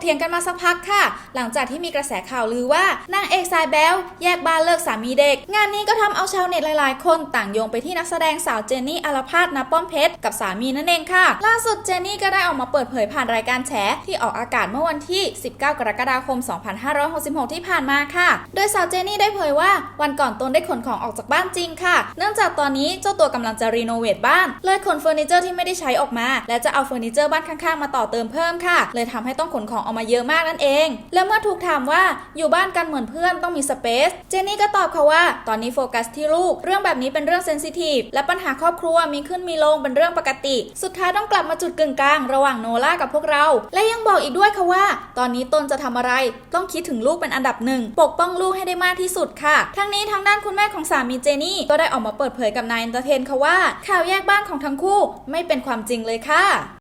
เถียงกันมาสักพักค่ะ หลังจากที่มีกระแสข่าวลือว่านางเอกสายแบลแยกบ้านเลิกสามีเด็ก งานนี้ก็ทำเอาชาวเน็ตหลาย ๆ คนต่างโยงไปที่นักแสดงสาวเจนนี่อลพาสนาป้อมเพชรกับสามีนั่นเองค่ะ ล่าสุดเจนนี่ก็ได้ออกมาเปิดเผยผ่านรายการแฉที่ออกอากาศเมื่อวันที่ 19 กรกฎาคม 2566 ที่ผ่านมาค่ะ โดยสาวเจนนี่ได้เผยว่าวันก่อนตนได้ขนของออกจากบ้านจริงค่ะ เนื่องจากตอนนี้เจ้าตัวกำลังจะรีโนเวทบ้าน เลยขนเฟอร์นิเจอร์ที่ไม่ได้ใช้ออกมา และจะเอาเฟอร์นิเจอร์บ้านข้าง ๆ มาต่อเติมเพิ่มค่ะ เลยทำให้ต้องขนของออกมาเยอะมากนั่นเอง แล้วเมื่อถูกถามว่าอยู่บ้านกันเหมือนเพื่อนต้องมีสเปซเจนนี่ก็ตอบค่ะว่า ตอนนี้โฟกัสที่ลูก เรื่องแบบนี้เป็นเรื่องเซนซิทีฟและปัญหาครอบครัวมีขึ้นมีลงเป็นเรื่องปกติ สุดท้ายต้องกลับมาจุดกึ่งกลางระหว่างโนล่ากับพวกเรา และยังบอกอีกด้วยค่ะว่า ตอนนี้ตนจะทำอะไร ต้องคิดถึงลูกเป็นอันดับหนึ่งปกป้องลูกให้ได้มากที่สุดค่ะ ทั้งนี้ทางด้านคุณแม่ของสามีเจนี่ก็ได้ออกมาเปิดเผยกับนายเอนเตอร์เทนค่ะว่าข่าวแยกบ้านของทั้งคู่ไม่เป็นความจริงเลยค่ะ